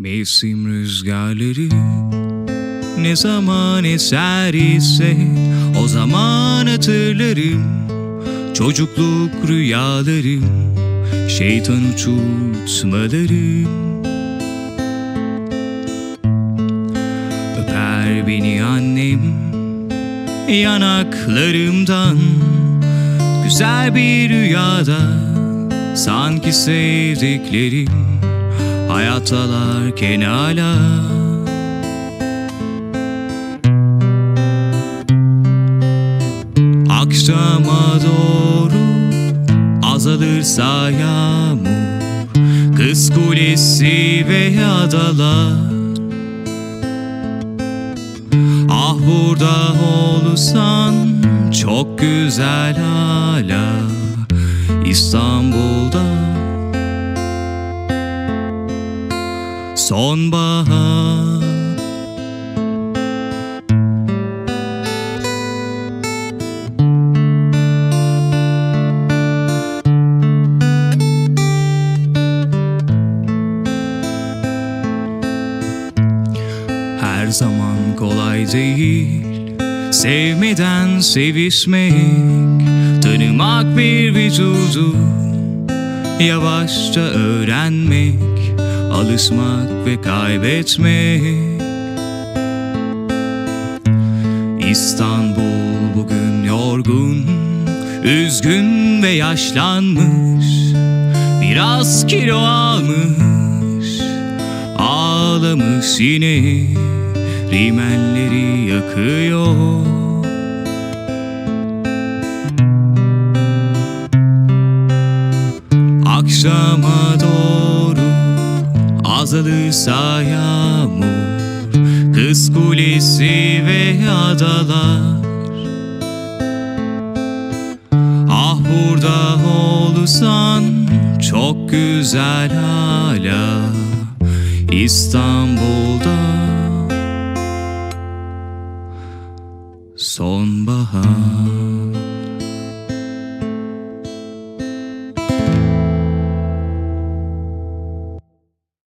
Mevsim rüzgarları ne zaman eser ise o zaman hatırlarım. Çocukluk rüyalarım şeytan uçurtmalarım öper beni annem yanaklarımdan. Güzel bir rüyada sanki sevdiklerim hayattalarken hala Akşama doğru azalırsa yağmur Kız kulesi ve adalar. Ah burada olsan çok güzel hala. İstanbul'da Sonbahar. Her zaman kolay değil Sevmeden sevişmek. Tanımak bir vücudu Yavaşça öğrenmek Alışmak ve kaybetmek. İstanbul bugün yorgun Üzgün ve yaşlanmış. Biraz kilo almış Ağlamış yine. Rimelleri yakıyor. Akşama doğru azalırsa yağmur Kız kulesi ve adalar. Ah burada olsan çok güzel hala İstanbul'da. Sonbahar